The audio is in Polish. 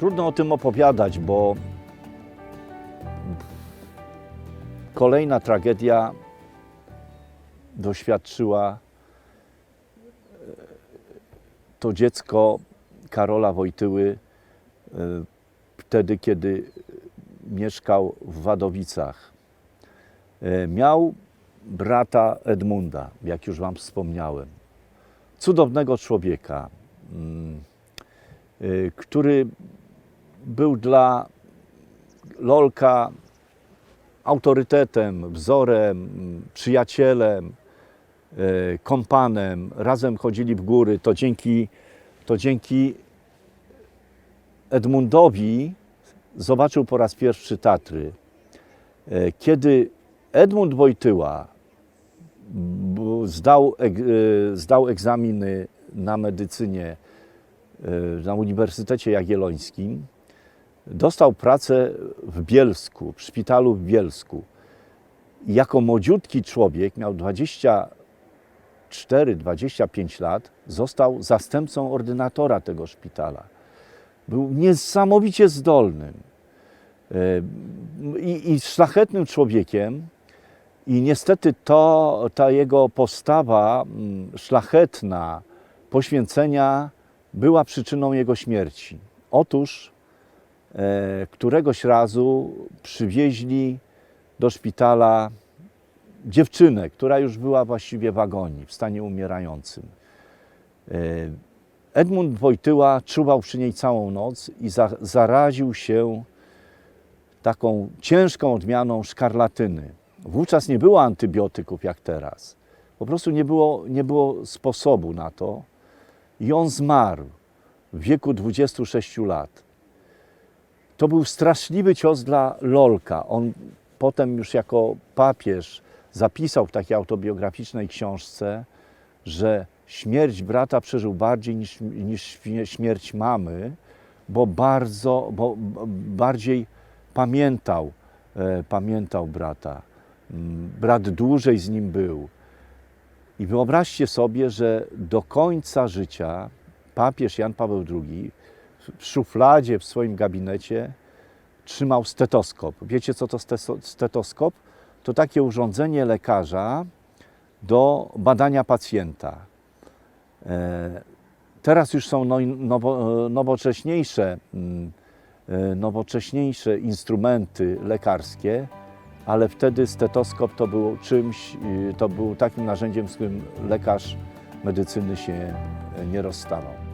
Trudno o tym opowiadać, bo kolejna tragedia doświadczyła e, to dziecko Karola Wojtyły e, wtedy, kiedy mieszkał w Wadowicach. E, Miał brata Edmunda, jak już Wam wspomniałem. Cudownego człowieka, mm, który był dla Lolka autorytetem, wzorem, przyjacielem, y, kompanem. Razem chodzili w góry. To dzięki, to dzięki Edmundowi zobaczył po raz pierwszy Tatry. E, Kiedy Edmund Wojtyła zdał, e, zdał egzaminy na medycynie e, na Uniwersytecie Jagiellońskim, dostał pracę w Bielsku, w szpitalu w Bielsku. Jako młodziutki człowiek, miał 24-25 lat, został zastępcą ordynatora tego szpitala. Był niesamowicie zdolnym e, i, i szlachetnym człowiekiem. I niestety to, ta jego postawa mm, szlachetna, poświęcenia była przyczyną jego śmierci. Otóż któregoś razu przywieźli do szpitala dziewczynę, która już była właściwie w agonii, w stanie umierającym. E, Edmund Wojtyła czuwał przy niej całą noc i za, zaraził się taką ciężką odmianą szkarlatyny. Wówczas nie było antybiotyków jak teraz. Po prostu nie było, nie było sposobu na to. I on zmarł w wieku 26 lat. To był straszliwy cios dla Lolka. On potem już jako papież zapisał w takiej autobiograficznej książce, że śmierć brata przeżył bardziej niż, niż śmie- śmierć mamy, bo bardzo, bo bardziej pamiętał, e, pamiętał brata. Mm, Brat dłużej z nim był. I wyobraźcie sobie, że do końca życia papież Jan Paweł II w szufladzie w swoim gabinecie trzymał stetoskop. Wiecie, co to stetoskop? To takie urządzenie lekarza do badania pacjenta. E, Teraz już są no, nowo, nowocześniejsze, mm, e, nowocześniejsze instrumenty lekarskie, ale wtedy stetoskop to był czymś, y, to był takim narzędziem, z którym lekarz medycyny się e, nie rozstawał.